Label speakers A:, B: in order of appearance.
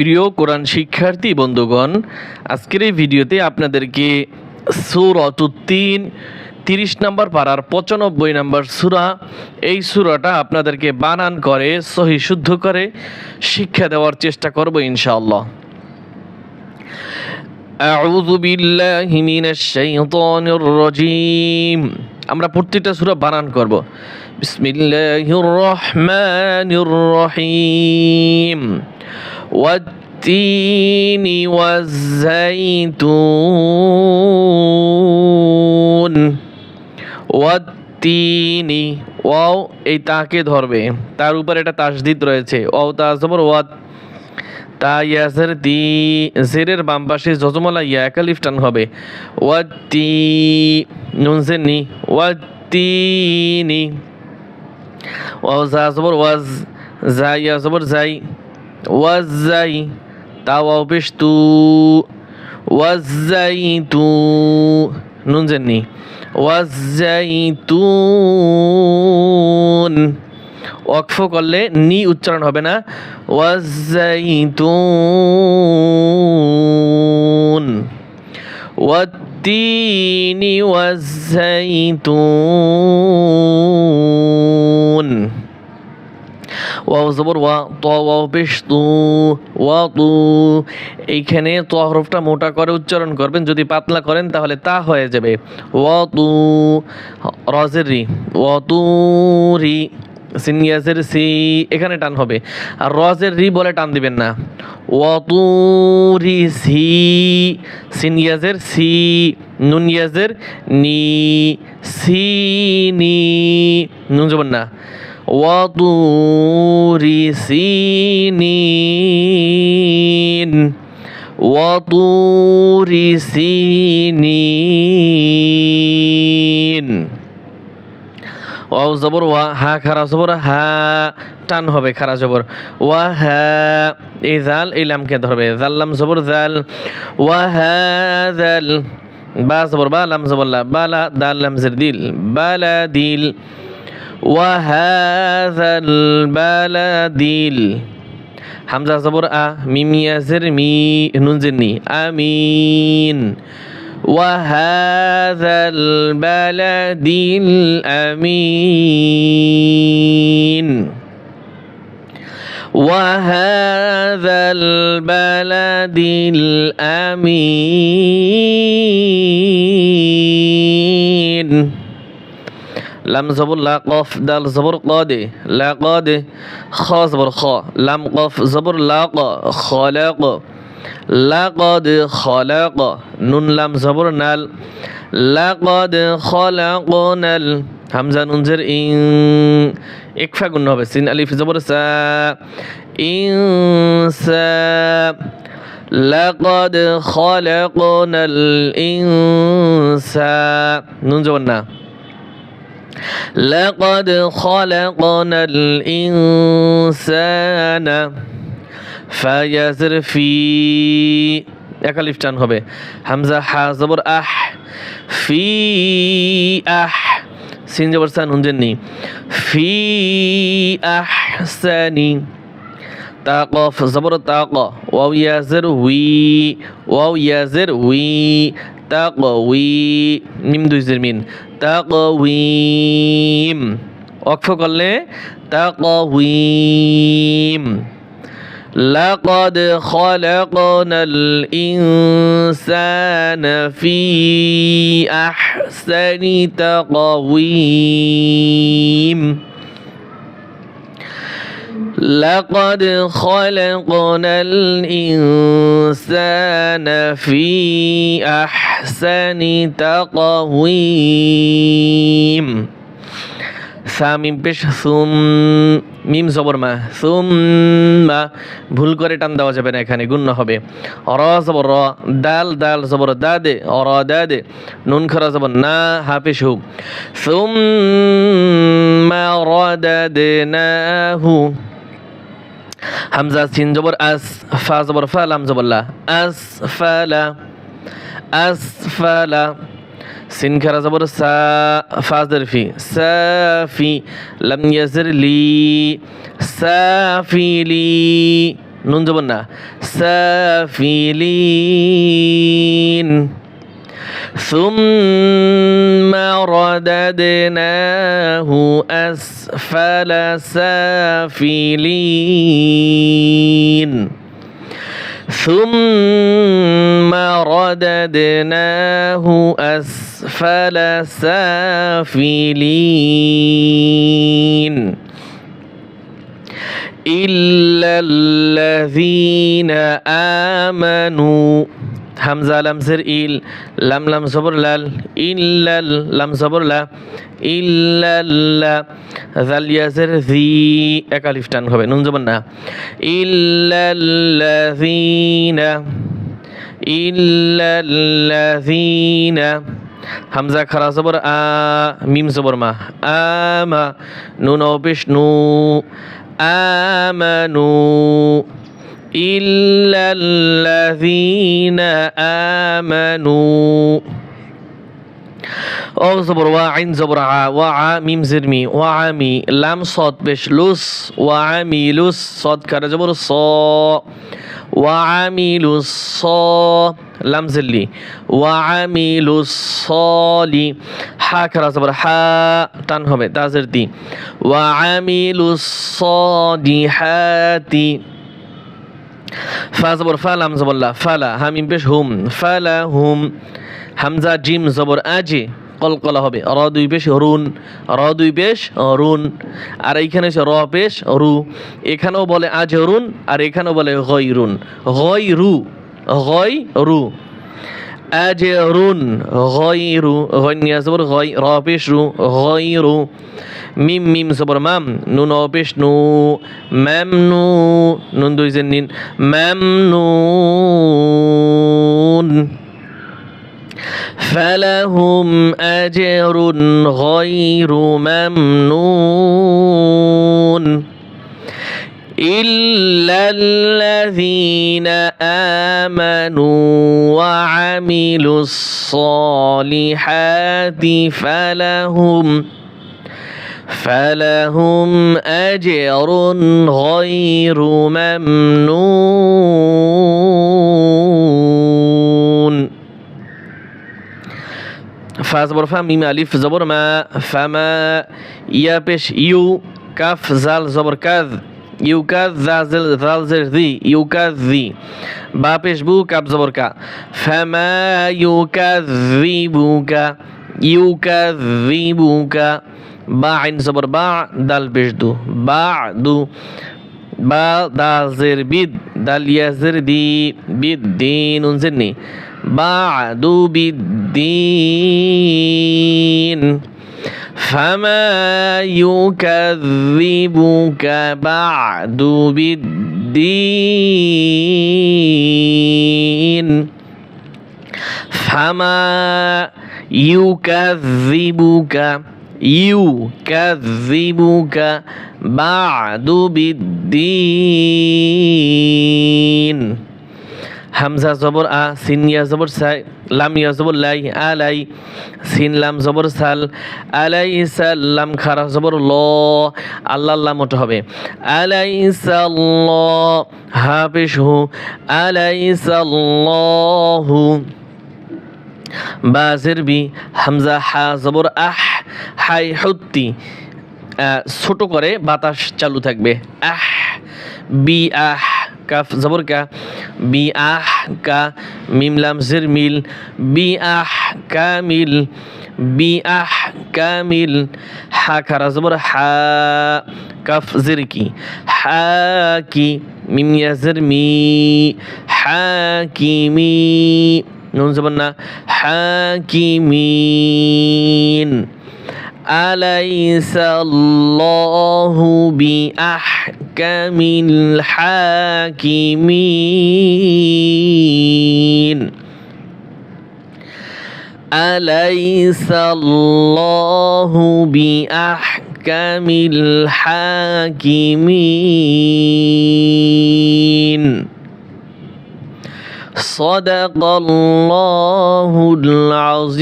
A: প্রিয় কোরআন শিক্ষার্থী বন্ধুগণ আজকের এই ভিডিওতে আপনাদেরকে সুরতুদ্দিন তিরিশ নম্বর পাড়ার পঁচানব্বই নম্বর সুরা এই সুরাটা আপনাদেরকে বানান করে সহি শুদ্ধ করে শিক্ষা দেওয়ার চেষ্টা করব ইনশাআল্লাহ أعوذ بالله من الشيطان الرجيم আমরা প্রত্যেকটা সূরা বানান করব বিসমিল্লাহির রহমানির রহিম والتين والزيتون والتين ওয়াও এই তাকে ধরবে তার উপর একটা তাসদিদ রয়েছে ওয়াও তা জবর ওয়াত তা ইয়াসের তি জেরের বাম পাশে জজমলা ইয়া একালিফ টান হবে ওয়াতি নুন সে নি ওয়াতিনি ওয়াও জা জবর ওয়াজ জা ইয়া জবর জাই ওয়াজাই তাও অপেশ তু ওয়াজাই তু নুন ওয়াজাই ওয়াজাইতুন ওয়াকফ করলে নি উচ্চারণ হবে না ওয়াজাইতুন ওয়াত্তিনি ওয়াজাইতুন ওয়াও জবর ওয়া ত ওয়াও পেশ তু ওয়া তু এইখানে ত হরফটা মোটা করে উচ্চারণ করবেন যদি পাতলা করেন তাহলে তা হয়ে যাবে ওয়া তু রজের রি ওয়া তু রি সিনিয়াসের সি এখানে টান হবে আর রজের রি বলে টান দিবেন না ওয়াতুরি সি সিনিয়াজের সি নুনিয়াজের নি সি নি নুন যাবেন না ওয়াতুরি সিনিন ওয়াতুরি সিনিন ওয়াও জবর ওয়া হা খারা জবর হা টান হবে খারা জবর ওয়া হা এই জাল এই লামকে ধরবে জাল্লাম জবর জাল ওয়া হা জাল বা জবর বা লাম জবর লা বালা দাল লাম জের দিল বালা দিল ওয়া হা বালা দিল হামজা জবর আ মিম ইয়াজের মি নুন জের নি আমিন وهذا البلد الأمين وهذا البلد الأمين لم زبر لا قاف دال زبر قادي لا قادي خا زبر خا لم قاف زبر لا قا خالق لا قادي خالق نون لم زبر نال لا قادي خالق نال همزة نون زر إن إكفا قلنا بس إن ألف زبر سا إنسا لقد خلقنا الإنسان نون لقد خلقنا الإنسان ফায়াজের ফি একালিফ টান হবে হামজা হা জবর আহ ফি আহ সিন জবর সান হুনজেননি ফি আহ সানি তাকফ জবর তাক ওয়াও ইয়াজের উই ওয়াও ইয়াজের উই তাক উই মিম দুই জের মিন তাক উইম অক্ষ করলে তাক উইম لقد خلقنا الإنسان في أحسن تقويم لقد خلقنا الإنسان في أحسن تقويم সামিম পেশ সুম মিম জবর মা সুম মা ভুল করে টান দেওয়া যাবে না এখানে গুণ্য হবে অর জবর র দাল দাল জবর দা দে অর দা দে নুন খরা জবর না হাফিস হু সুম মা র দা দে না হু হামজা সিন জবর, আস ফা জবর, ফা লাম জবর, লা। আস ফালা আস ফালা সিন খারা জবর, সা ফাজর ফি। সাফি লাম ইয়াজর লি। সাফিলি নুন জবর না। সাফিলিন ثم رددناه أسفل سافلين. ثم رددناه أسفل سافلين. إلا الذين آمنوا হামজা লামসের ইল, লাম লাম সবর লাল, ইল্লাল লাম সবর লা ইল্লাল্লা জাল ইয়াসের জি একালিফ টান হবে, নুন জবর না। ইল্লাল্লাযিনা ইল্লাল্লাযিনা হামজা খারা সবর আ, মিম সবর মা আমা নুন অপেশ নু আমানু إلا الذين آمنوا. أو زبر وعين زبرعة وعا ميم زرمي وعامي لام صاد بش لص وعامي لوس صاد كار زبر صا. وعامي صا لام زلي. وعامي لي. حا كار زبر حا تنهم دازر دي. وعامي حاتي ফা জবর, ফা লাম ফালা হামিম পেশ হুম ফালা হুম, হামজা, জিম, জবর, আজে কলকলা হবে, র দুই পেশ রুন, র দুই পেশ রুন, আর এইখানে হচ্ছে র পেশ রু, এখানেও বলে আজ রুন, আর এখানেও বলে গই রুন, গই রু গই রু। আজ রুন গই রু গই নিয়ে জবর গই র পেশ রু গই রু মিম মিম সবর মাম নুন অপেশ নু ম্যাম নু নুন দুই জেন নিন ম্যাম নুন فلهم أجر غير ممنون إلا الذين آمنوا وعملوا الصالحات فلهم فلهم أجر غير ممنون. فازبر فم ميم ألف زبر ما فما يابش يو كف زال زبر كذ ইউকাজ জি ইউকাজ জি। বা পেশবু কাবজবর কা ফেমা ইউকাজ জি বুকা ইউকাজ জি বুকা বা আইন জবর, বা দাল পেশদু, বা দু। বা দাজের বিদ, দাল ইয়াজের দি বিদ দিন উনজেননি বা দু বিদ দিন فما يكذبك بعد بالدين فما يكذبك يكذبك بعد بالدين হামজা জবর আ সিন ইয়া জবর সাই লাম ইয়া জবর লাই, আলাই, সিন লাম জবর সাল, আলাই সাল লাম খারা জবর ল, আল্লাহ আল্লাহ মতো হবে। আলাই সাল হা পেশ হু, আলাই সাল্লাহু বাজের বি, হামজা হা জবর আহ, হাই হত্তি ছোট করে বাতাস চালু থাকবে। আহ, বি, আহ, কাফ জবর কা বি আহ কা মিম লাম জির মিল বি আহ কামিল বি আহ কামিল হা খারা জবর হা কাফ জির কি হা কি মিম ইয়া মি হা নুন জবর না হাকিমিন أليس الله بأحكم الحاكمين؟ أليس الله بأحكم الحاكمين؟ صدق الله العظيم.